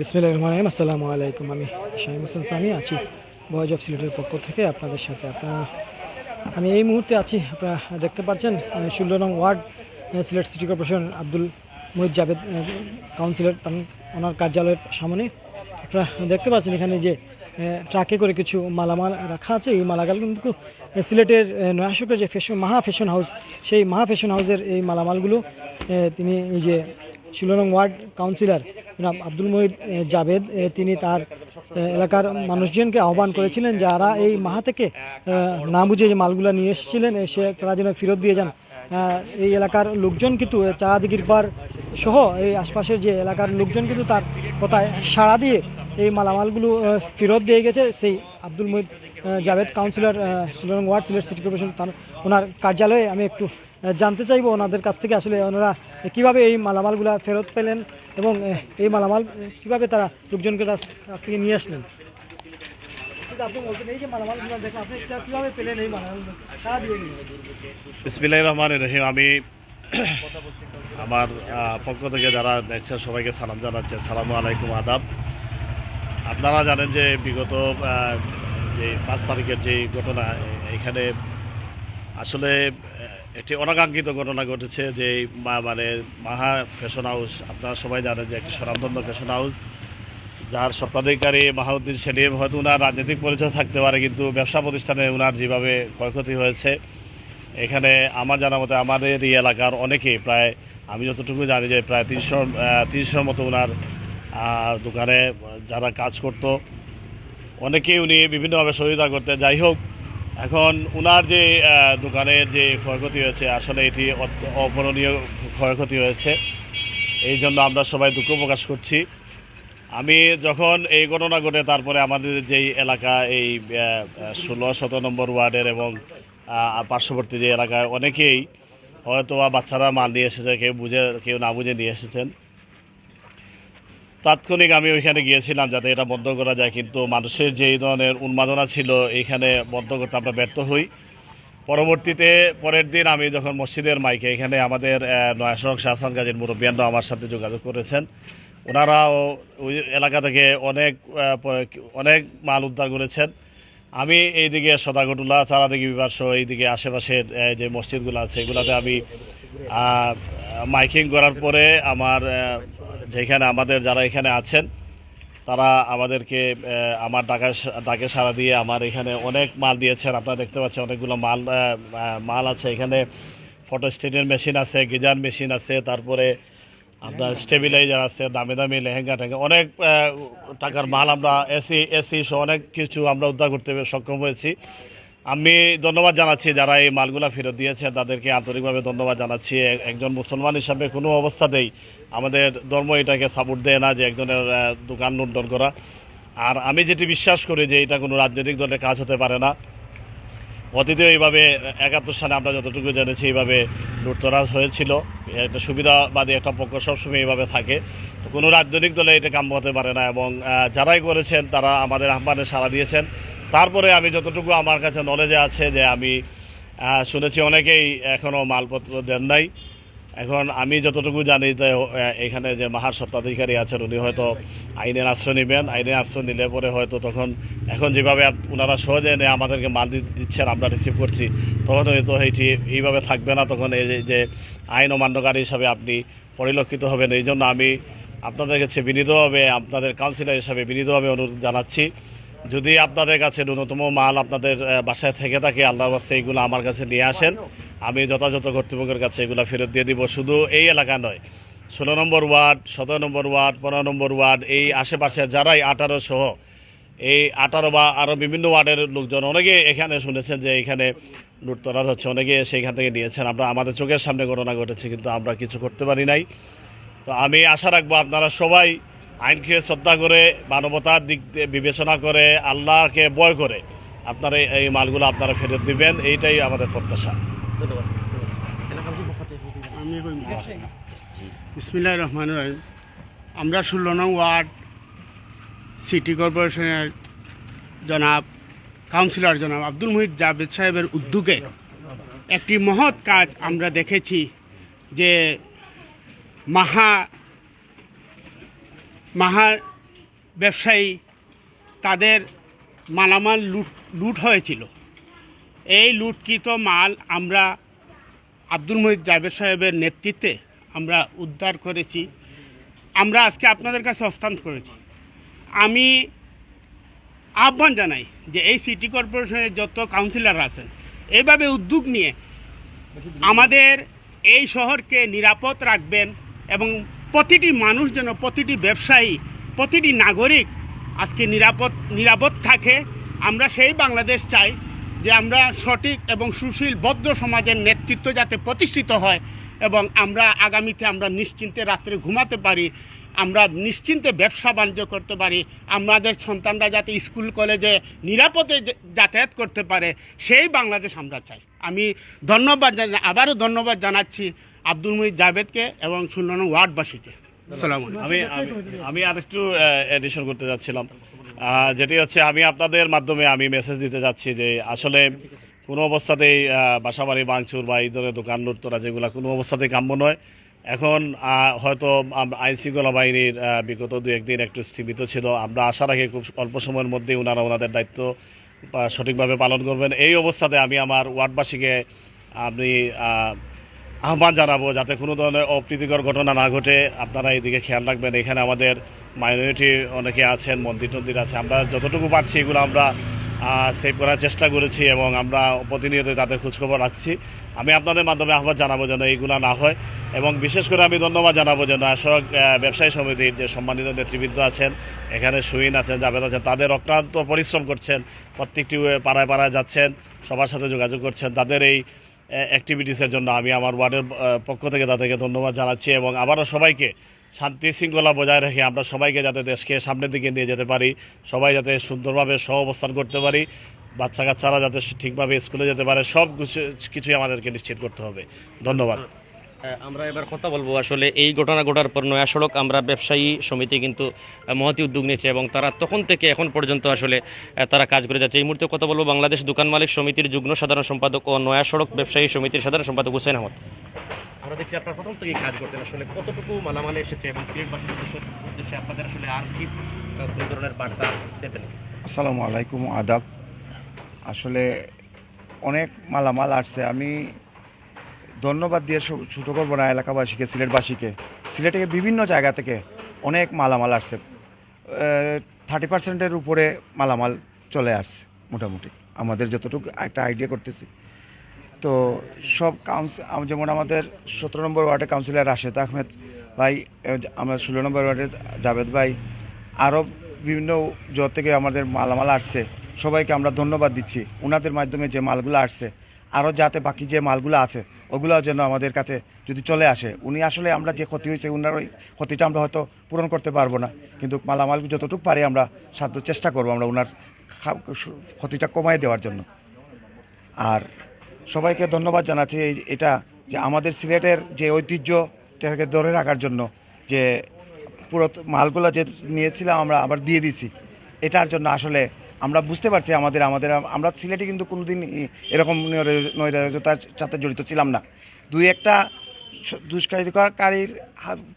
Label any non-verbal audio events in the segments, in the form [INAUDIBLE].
বিসমিল্লাহ রহমান রহিম। আসসালামু আলাইকুম আমি শাহিম হোসেন সামি, আছি বয়েজ অফ সিলেটের পক্ষ থেকে আপনাদের সাথে। আপনারা, আমি এই মুহূর্তে আছি, আপনারা দেখতে পাচ্ছেন ষোলো নং ward Sylhet city corporation Abdul Mohid Javed councillor ওনার কার্যালয়ের সামনে। আপনারা দেখতে পাচ্ছেন এখানে যে ট্রাকে করে কিছু মালামাল রাখা আছে। এই মালামাল কিন্তু সিলেটের নয়াশকের যে ফ্যাশন মাহা ফ্যাশন হাউস সেই মাহা ফ্যাশন হাউসের এই মালামালগুলো তিনি যে ষোলো নং ওয়ার্ড কাউন্সিলর জনাব আব্দুল মহিদ জাভেদ তিনি তার এলাকার মানুষজনকে আহ্বান করেছিলেন যারা এই মাহা থেকে না বুঝে যে মালগুলো নিয়ে এসেছিলেন এ, সে তারা যেন ফেরত দিয়ে যান। এই এলাকার লোকজন কিন্তু চারাদিগির পার সহ এই আশপাশের যে এলাকার লোকজন কিন্তু তার কথায় সাড়া দিয়ে এই মালামালগুলো ফেরত দিয়ে গেছে। সেই আব্দুল মহিদ জাভেদ কাউন্সিলর ষোলো ওয়ার্ড সিলেট সিটি কর্পোরেশন তার ওনার কার্যালয়ে আমি একটু জানতে চাইব ওনাদের কাছ থেকে আসলে ওনারা কীভাবে এই মালামালগুলো ফেরত পেলেন এবং এই মালামাল কীভাবে তারা লোকজনকে কাছ থেকে নিয়ে আসলেন? বিসমিল্লাহ রহমান রহিম, আমি আমার পক্ষ থেকে যারা দেখছেন সবাইকে সালাম জানাচ্ছেন সালামু আলাইকুম, আদাব। আপনারা জানেন যে বিগত যে পাঁচ তারিখের যে ঘটনা এখানে আসলে একটি অনাকাঙ্ক্ষিত ঘটনা ঘটেছে যে মানে মাহা ফ্যাশন হাউস, আপনারা সবাই জানেন যে একটি স্বনামধন্য ফ্যাশন হাউস, যার স্বত্বাধিকারী মাহাউদ্দিন সেলিম, হয়তো উনার রাজনৈতিক পরিচয় থাকতে পারে, কিন্তু ব্যবসা প্রতিষ্ঠানে উনার যেভাবে ক্ষয়ক্ষতি হয়েছে, এখানে আমার জানা মতে আমাদের এই এলাকার অনেকেই প্রায়, আমি যতটুকু জানি যে প্রায় তিনশো তিনশোর মতো ওনার দোকানে যারা কাজ করত, অনেকেই উনি বিভিন্নভাবে সহযোগিতা করতে যাই হোক এখন উনার যে দোকানের যে ক্ষয়ক্ষতি হয়েছে, আসলে এটি অপূরণীয় ক্ষয়ক্ষতি হয়েছে। এই জন্য আমরা সবাই দুঃখ প্রকাশ করছি। আমি যখন এই ঘটনা ঘটে, তারপরে আমাদের যেই এলাকা, এই ষোলো সতেরো নম্বর ওয়ার্ডের এবং পার্শ্ববর্তী যে এলাকায় অনেকেই হয়তো বাচ্চারা মাল নিয়ে এসেছে, কেউ বুঝে, কেউ না বুঝে নিয়ে এসেছেন। তাৎক্ষণিক আমি ওইখানে গিয়েছিলাম যাতে এটা বন্ধ করা যায়, কিন্তু মানুষের যে এই ধরনের উন্মাদনা ছিল, এইখানে বন্ধ করতে আমরা ব্যর্থ হই। পরবর্তীতে পরের দিন আমি যখন মসজিদের মাইকে, এখানে আমাদের নয়াসড়ক শাহসান গাজীর মুরব্বিয়ানরা আমার সাথে যোগাযোগ করেছেন। ওনারাও ওই এলাকা থেকে অনেক অনেক মাল উদ্ধার করেছেন। আমি এইদিকে সদাগটুলা চারাদিঘি বিভাগ সহ এইদিকে আশেপাশের যে মসজিদগুলো আছে, এগুলাতে আমি মাইকিং করার পরে আমার যেখানে আমাদের যারা এখানে আছেন তারা আমাদেরকে আমার ডাকা ডাকে সাড়া দিয়ে আমার এখানে অনেক মাল দিয়েছেন। আপনারা দেখতে পাচ্ছেন অনেকগুলো মাল মাল আছে এখানে। ফটো স্টেটের মেশিন আছে গিজার মেশিন আছে তারপরে আপনার স্টেবিলাইজার আছে দামি দামি লেহেঙ্গা টেঙ্গা অনেক টাকার মাল আমরা এসি এসি সহ অনেক কিছু আমরা উদ্ধার করতে সক্ষম হয়েছি। আমি ধন্যবাদ জানাচ্ছি যারা এই মালগুলা ফেরত দিয়েছেন তাদেরকে আন্তরিকভাবে ধন্যবাদ জানাচ্ছি। একজন মুসলমান হিসাবে কোনো অবস্থাতেই আমাদের ধর্ম এটাকে সাপোর্ট দেয় না যে একজনের দোকান লুণ্ঠন করা। আর আমি যেটি বিশ্বাস করি যে এটা কোনো রাজনৈতিক দলের কাজ হতে পারে না। অতীতেও এইভাবে একাত্তর সালে আমরা যতটুকু জেনেছি এইভাবে লুটতরাজ হয়েছিল। একটা সুবিধাবাদী একটা পক্ষ সবসময় এইভাবে থাকে। তো কোনো রাজনৈতিক দলে এটা কাম্য হতে পারে না এবং যারাই করেছেন তারা আমাদের আহ্বানে সাড়া দিয়েছেন। তারপরে আমি যতটুকু আমার কাছে নলেজে আছে যে আমি শুনেছি অনেকেই এখনও মালপত্র দেন নাই। এখন আমি যতটুকু জানি যে এখানে যে মাহার সত্ত্বাধিকারী আছেন, উনি হয়তো আইনের আশ্রয় নেবেন। আইনের আশ্রয় নিলে পরে হয়তো তখন, এখন যেভাবে ওনারা সহজে এনে আমাদেরকে মাল দিচ্ছেন, আমরা রিসিভ করছি, তখন হয়তো এইটি এইভাবে থাকবে না। তখন এই যে আইন অমান্যকারী হিসাবে আপনি পরিলক্ষিত হবেন। এই জন্য আমি আপনাদের কাছে বিনীতভাবে, আপনাদের কাউন্সিলর হিসাবে বিনীতভাবে অনুরোধ জানাচ্ছি। যদি আপনাদের কাছে ন্যূনতম মাল আপনাদের বাসায় থেকে থাকে, আল্লাহর বাস্তে এইগুলো আমার কাছে নিয়ে আসেন। আমি যথাযথ কর্তৃপক্ষের কাছে এগুলো ফেরত দিয়ে দিব। শুধু এই এলাকা নয়, ষোলো নম্বর ওয়ার্ড, সতেরো নম্বর ওয়ার্ড, পনেরো নম্বর ওয়ার্ড, এই আশেপাশে যারাই আঠারো সহ, এই আঠারো বা আরও বিভিন্ন ওয়ার্ডের লোকজন, অনেকে এখানে শুনেছেন যে এখানে লুটতরাজ হচ্ছে, অনেকে সেইখান থেকে নিয়েছেন। আমরা আমাদের চোখের সামনে ঘটনা ঘটেছে, কিন্তু আমরা কিছু করতে পারি নাই। তো আমি আশা রাখব আপনারা সবাই আইনকে শ্রদ্ধা করে মানবতার দিক দিয়ে বিবেচনা করে আল্লাহকে বয় করে আপনারা এই- মালগুলো আপনারা ফেরত দিবেন এইটাই আমাদের প্রত্যাশা। আমি বিসমিল্লাহ রহমান রহিম। আমরা ষোলো নং ওয়ার্ড সিটি কর্পোরেশনের জনাব কাউন্সিলর জনাব আব্দুল মুহিদ জাভেদ সাহেবের উদ্যোগে একটি মহৎ কাজ আমরা দেখেছি যে মাহা মাহা ব্যবসায়ী তাদের মালামাল লুট লুট হয়েছিল। এই লুটকৃত মাল আমরা আব্দুল মহিদ জাভেদ সাহেবের নেতৃত্বে আমরা উদ্ধার করেছি। আমরা আজকে আপনাদের কাছে হস্তান্তর করেছি। আমি আহ্বান জানাই যে এই সিটি কর্পোরেশনের যত কাউন্সিলর আছেন এইভাবে উদ্যোগ নিয়ে আমাদের এই শহরকে নিরাপদ রাখবেন এবং প্রতিটি মানুষ যেন, প্রতিটি ব্যবসায়ী, প্রতিটি নাগরিক আজকে নিরাপদ নিরাপদ থাকে। আমরা সেই বাংলাদেশ চাই যে আমরা সঠিক এবং সুশীল বদ্ধ সমাজের নেতৃত্ব যাতে প্রতিষ্ঠিত হয় এবং আমরা আগামীতে আমরা নিশ্চিন্তে রাত্রে ঘুমাতে পারি, আমরা নিশ্চিন্তে ব্যবসা বাণিজ্য করতে পারি, আমাদের সন্তানরা যাতে স্কুল, কলেজে নিরাপদে যাতায়াত করতে পারে, সেই বাংলাদেশ আমরা চাই। আমি ধন্যবাদ আবারও ধন্যবাদ জানাচ্ছি আব্দুল মুহিদ জাভেদকে এবং নং ওয়ার্ডবাসীকে। আমি আমি- আর একটু এডিশন করতে যাচ্ছিলাম। যেটি হচ্ছে আমি আপনাদের মাধ্যমে আমি মেসেজ দিতে যাচ্ছি যে আসলে কোনো অবস্থাতেই বাসাবাড়ি ভাঙচুর বা এই ধরনের দোকান, লুটতরা যেগুলো কোনো অবস্থাতেই কাম্য নয়। এখন হয়তো আইন শৃঙ্খলা বাহিনীর বিগত দু একদিন একটু স্থিমিত ছিল। আমরা আশা রাখি খুব অল্প সময়ের মধ্যেই ওনারা ওনাদের দায়িত্ব সঠিকভাবে পালন করবেন। এই অবস্থাতে আমি আমার ওয়ার্ডবাসীকে আপনি আহ্বান জানাব যাতে কোনো ধরনের অপ্রীতিকর ঘটনা না ঘটে। আপনারা এইদিকে খেয়াল রাখবেন, এখানে আমাদের মাইনরিটি অনেকে আছেন, মন্দির টন্দির আছে। আমরা যতটুকু পারছি এগুলো আমরা সেভ করার চেষ্টা করেছি এবং আমরা প্রতিনিয়ত তাদের খোঁজখবর রাখছি। আমি আপনাদের মাধ্যমে আহ্বান জানাব যেন এইগুলো না হয় এবং বিশেষ করে আমি ধন্যবাদ জানাব যেন আসক ব্যবসায়ী সমিতির যে সম্মানিত নেতৃবৃন্দ আছেন, এখানে সুইন আছেন, জাভেদ আছেন, তাদের অক্লান্ত পরিশ্রম করছেন, প্রত্যেকটি পাড়ায় পাড়ায় যাচ্ছেন, সবার সাথে যোগাযোগ করছেন, তাদের এই অ্যাক্টিভিটিসের জন্য আমি আমার ওয়ার্ডের পক্ষ থেকে তাদেরকে ধন্যবাদ জানাচ্ছি এবং আবারও সবাইকে শান্তি শৃঙ্খলা বজায় রেখে আমরা সবাইকে যাতে দেশকে সামনের দিকে নিয়ে যেতে পারি, সবাই যাতে সুন্দরভাবে সহ অবস্থান করতে পারি বাচ্চা কাচ্চারা যাতে ঠিকভাবে স্কুলে যেতে পারে, সব কিছু- কিছুই আমাদেরকে নিশ্চিত করতে হবে। ধন্যবাদ। আমরা এবার কথা বলব আসলে এই ঘটনা ঘটার পর নয়া। সড়ক আমরা ব্যবসায়ী সমিতি কিন্তু মহতি উদ্যোগ নিয়েছে এবং তারা তখন থেকে এখন পর্যন্ত আসলে তারা কাজ করে যাচ্ছে। এই মুহূর্তে কথা বলব বাংলাদেশ দোকান মালিক সমিতির যুগ্ম সাধারণ সম্পাদক ও নয়া সড়ক ব্যবসায়ী সমিতির সাধারণ সম্পাদক হুসেন আহমদ। আমরা দেখছি আপনার প্রথম থেকেই কাজ করতেন। আসলে কতটুকু মালামাল এসেছে এবং সিলেটবাসীর উদ্দেশ্যে- উদ্দেশ্যে আপনাদের আসলে আর কি কোনো ধরনের বার্তা দেবেন আসসালামু আলাইকুম আদাব। আসলে অনেক মালামাল আসছে। আমি ধন্যবাদ দিয়ে ছোটো করব না এলাকাবাসীকে, সিলেটবাসীকে। সিলেটের বিভিন্ন জায়গা থেকে অনেক মালামাল আসছে। থার্টি পার্সেন্টের উপরে মালামাল চলে আসছে, মোটামুটি। আমাদের যতটুকু একটা আইডিয়া করতেছি। তো সব কাউন্সিল যেমন আমাদের সতেরো নম্বর ওয়ার্ডের কাউন্সিলর রাশেদ আহমেদ ভাই আমরা ষোলো নম্বর ওয়ার্ডের জাভেদ ভাই, আরও বিভিন্ন জোর থেকে আমাদের মালামাল আসছে। সবাইকে আমরা ধন্যবাদ দিচ্ছি। ওনাদের মাধ্যমে যে মালগুলো আসছে, আরও যাতে বাকি যে মালগুলো আছে ওগুলো যেন আমাদের কাছে যদি চলে আসে, উনি আসলে আমরা যে ক্ষতি হয়েছে ওনার ওই ক্ষতিটা আমরা হয়তো পূরণ করতে পারব না। কিন্তু মালামাল যতটুকু পারি আমরা সাধ্য চেষ্টা করব আমরা ওনার ক্ষতিটা কমায় দেওয়ার জন্য। আর সবাইকে ধন্যবাদ জানাচ্ছি এই, এটা যে আমাদের সিলেটের যে ঐতিহ্যটাকে ধরে রাখার জন্য যে পুরো মালগুলো যে নিয়েছিলাম আমরা আবার দিয়ে দিছি। এটার জন্য আসলে আমরা বুঝতে পারছি আমাদের আমাদের, আমরা সিলেটে কিন্তু কোনোদিন ই- এরকম নৈরা- নৈরাজ্যতার সাথে জড়িত ছিলাম না। দুই একটা দুষ্কৃতিকারীর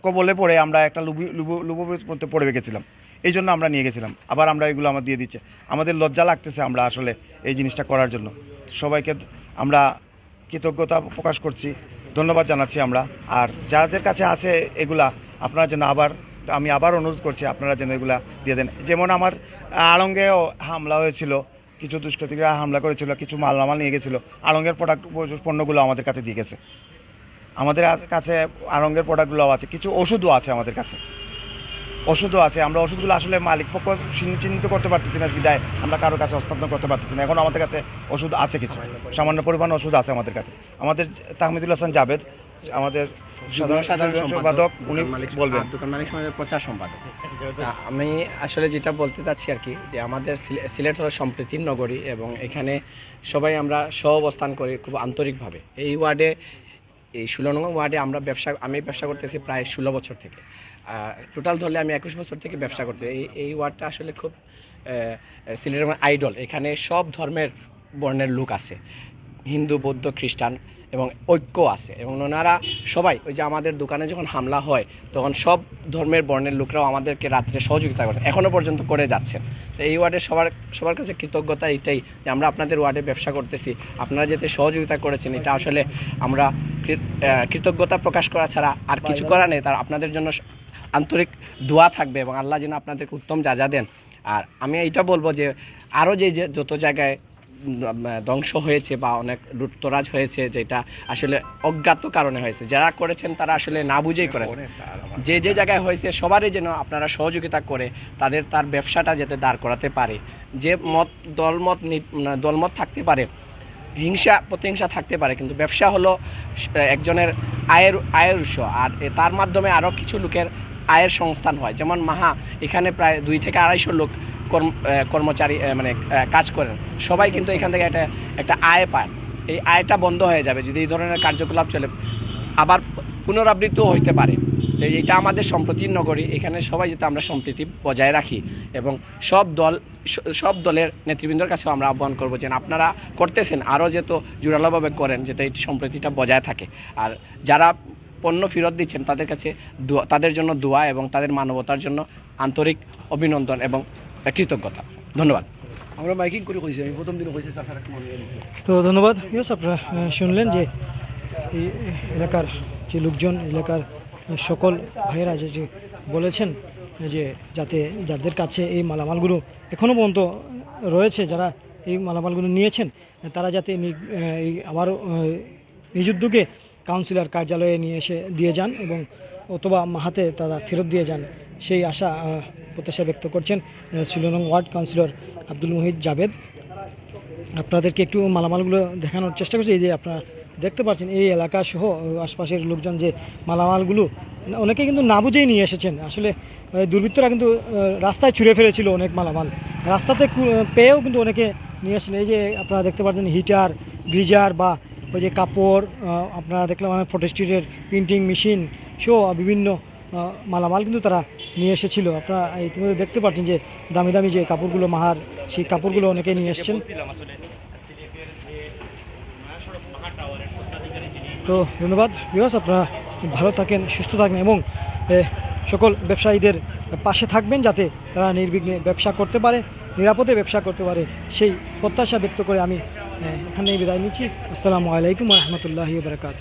কবলে পড়ে আমরা একটা লুবি, লুবো, লুবোর মধ্যে পড়ে গেছিলাম। এই জন্য আমরা নিয়ে গেছিলাম। আবার আমরা এগুলো আমার দিয়ে দিচ্ছে। আমাদের লজ্জা লাগতেছে আমরা আসলে এই জিনিসটা করার জন্য। সবাইকে আমরা কৃতজ্ঞতা প্রকাশ করছি। ধন্যবাদ জানাচ্ছি আমরা। আর যাদের কাছে আছে এগুলা, আপনারা যেন আবার আমি আবার অনুরোধ করছি, আপনারা যেন এগুলা দিয়ে দেন। যেমন আমার আড়ঙ্গেও হামলা হয়েছিল, কিছু দুষ্কৃতীরা হামলা করেছিল, কিছু মালামাল নিয়ে গেছিল আড়ঙ্গের প্রোডাক্ট পণ্যগুলো আমাদের কাছে দিয়ে গেছে। আমাদের কাছে আড়ঙ্গের প্রোডাক্টগুলোও আছে, কিছু ওষুধও আছে আমাদের কাছে। ওষুধও আছে, আমরা ওষুধগুলো আসলে মালিক পক্ষ চিহ্নিত করতে পারতেছি না বিদায়, আমরা কারোর কাছে হস্তান্তর করতে পারতেছি না। এখন আমাদের কাছে ওষুধ আছে কিছু, সামান্য পরিমাণ ওষুধ আছে আমাদের কাছে। আমাদের তাহমিদুল হাসান জাভেদ আমাদের সাধারণ সাধারণ সম্পাদক উনি বলবেন। দোকান মালিক সমাজের প্রচার সম্পাদক। [LAUGHS] আমি আসলে যেটা বলতে চাচ্ছি আর কি যে আমাদের সিলে- সিলেট হলো সম্প্রীতির নগরী এবং এখানে সবাই আমরা সহ অবস্থান করি খুব আন্তরিকভাবে। এই ওয়ার্ডে এই ষোলো নম্বর ওয়ার্ডে আমরা ব্যবসা আমি ব্যবসা করতেছি প্রায় ষোলো বছর থেকে। টোটাল ধরলে আমি একুশ বছর থেকে ব্যবসা করতে এই এই ওয়ার্ডটা আসলে খুব সিলেটের আইডল এখানে সব ধর্মের বর্ণের লোক আছে। হিন্দু বৌদ্ধ খ্রিস্টান এবং ঐক্য আছে। এবং ওনারা সবাই ওই যে আমাদের দোকানে যখন হামলা হয় তখন সব ধর্মের বর্ণের লোকরাও আমাদেরকে রাত্রে সহযোগিতা করছে এখনও পর্যন্ত করে যাচ্ছেন। তো এই ওয়ার্ডে সবার সবার কাছে কৃতজ্ঞতা এটাই যে আমরা আপনাদের ওয়ার্ডে ব্যবসা করতেছি। আপনারা যাতে সহযোগিতা করেছেন এটা আসলে আমরা কৃতজ্ঞতা প্রকাশ করা ছাড়া আর কিছু করা নেই। তার আপনাদের জন্য আন্তরিক দোয়া থাকবে এবং আল্লাহ যেন আপনাদেরকে উত্তম যা যা দেন। আর আমি এইটা বলব যে আরও যে যে যত জায়গায় ধ্বংস হয়েছে বা অনেক লুটতরাজ হয়েছে যেটা আসলে অজ্ঞাত কারণে হয়েছে। যারা করেছেন তারা আসলে না বুঝেই করেছেন। যে যে জায়গায় হয়েছে সবারই যেন আপনারা সহযোগিতা করে তাদের তার ব্যবসাটা যাতে দাঁড় করাতে পারে। যে মত দলমত নি- দলমত থাকতে পারে হিংসা প্রতিহিংসা থাকতে পারে কিন্তু ব্যবসা হলো একজনের আয়ের আয়ের উৎস। আর তার মাধ্যমে আরও কিছু লোকের আয়ের সংস্থান হয়। যেমন মাহা এখানে প্রায় দুই থেকে আড়াইশো লোক কর্মচারী মানে কাজ করেন। সবাই কিন্তু এখান থেকে একটা একটা আয় পায়। এই আয়টা বন্ধ হয়ে যাবে। যদি এই ধরনের কার্যকলাপ চলে, আবার পুনরাবৃত্তিও হইতে পারে। এটা আমাদের সম্প্রতির নগরী। এখানে সবাই যাতে আমরা সম্প্রীতি বজায় রাখি এবং সব দল, সব দলের নেতৃবৃন্দর কাছেও আমরা আহ্বান করব যে আপনারা করতেছেন। আরও যেহেতু জোরালোভাবে করেন, যাতে এই সম্প্রীতিটা বজায় থাকে। আর যারা পণ্য ফেরত দিচ্ছেন, তাদের কাছে তাদের জন্য দোয়া এবং তাদের মানবতার জন্য আন্তরিক অভিনন্দন এবং কৃতজ্ঞতা। ধন্যবাদ। আমরা মাইকিং করে কইছি আমি প্রথম দিন কইছি চাচার তো ধন্যবাদ। ইয়স আপনারা শুনলেন যে এই এলাকার যে লোকজন এলাকার সকল ভাইয়েরা যে বলেছেন যে যাতে যাদের কাছে এই মালামালগুলো এখনও পর্যন্ত রয়েছে যারা এই মালামালগুলো নিয়েছেন তারা যাতে নি- এই আবারও নিজ উদ্যোগে কাউন্সিলর কার্যালয়ে নিয়ে এসে দিয়ে যান এবং অথবা মাহাতে তারা ফেরত দিয়ে যান। সেই আশা প্রত্যাশা ব্যক্ত করছেন শিলং ওয়ার্ড কাউন্সিলর আব্দুল মুহিদ জাভেদ। আপনাদেরকে একটু মালামালগুলো দেখানোর চেষ্টা করছি। এই যে আপনারা দেখতে পাচ্ছেন, এই এলাকা সহ আশপাশের লোকজন যে মালামালগুলো অনেকে কিন্তু না বুঝেই নিয়ে এসেছেন। আসলে দুর্বৃত্তরা কিন্তু রাস্তায় ছুঁড়ে ফেলেছিল অনেক মালামাল। রাস্তাতে পেয়েও কিন্তু অনেকে নিয়ে এসেছেন এই যে আপনারা দেখতে পাচ্ছেন, হিটার গ্রিজার বা ওই যে কাপড় আপনারা দেখলাম অনেক ফটো স্ট্রিটের প্রিন্টিং মেশিন সহ বিভিন্ন মালামাল কিন্তু তারা নিয়ে এসেছিল। আপনারা ইতিমধ্যে দেখতে পাচ্ছেন যে দামি দামি যে কাপড়গুলো, মাহার, সেই কাপড়গুলো অনেকে নিয়ে এসছেন। তো ধন্যবাদ বিবাস আপনারা ভালো থাকেন, সুস্থ থাকেন এবং সকল ব্যবসায়ীদের পাশে থাকবেন যাতে তারা নির্বিঘ্নে ব্যবসা করতে পারে, নিরাপদে ব্যবসা করতে পারে। সেই প্রত্যাশা ব্যক্ত করে আমি এখানেই বিদায় নিচ্ছি। আসসালামু আলাইকুম রহমতুল্লাহি বারকাত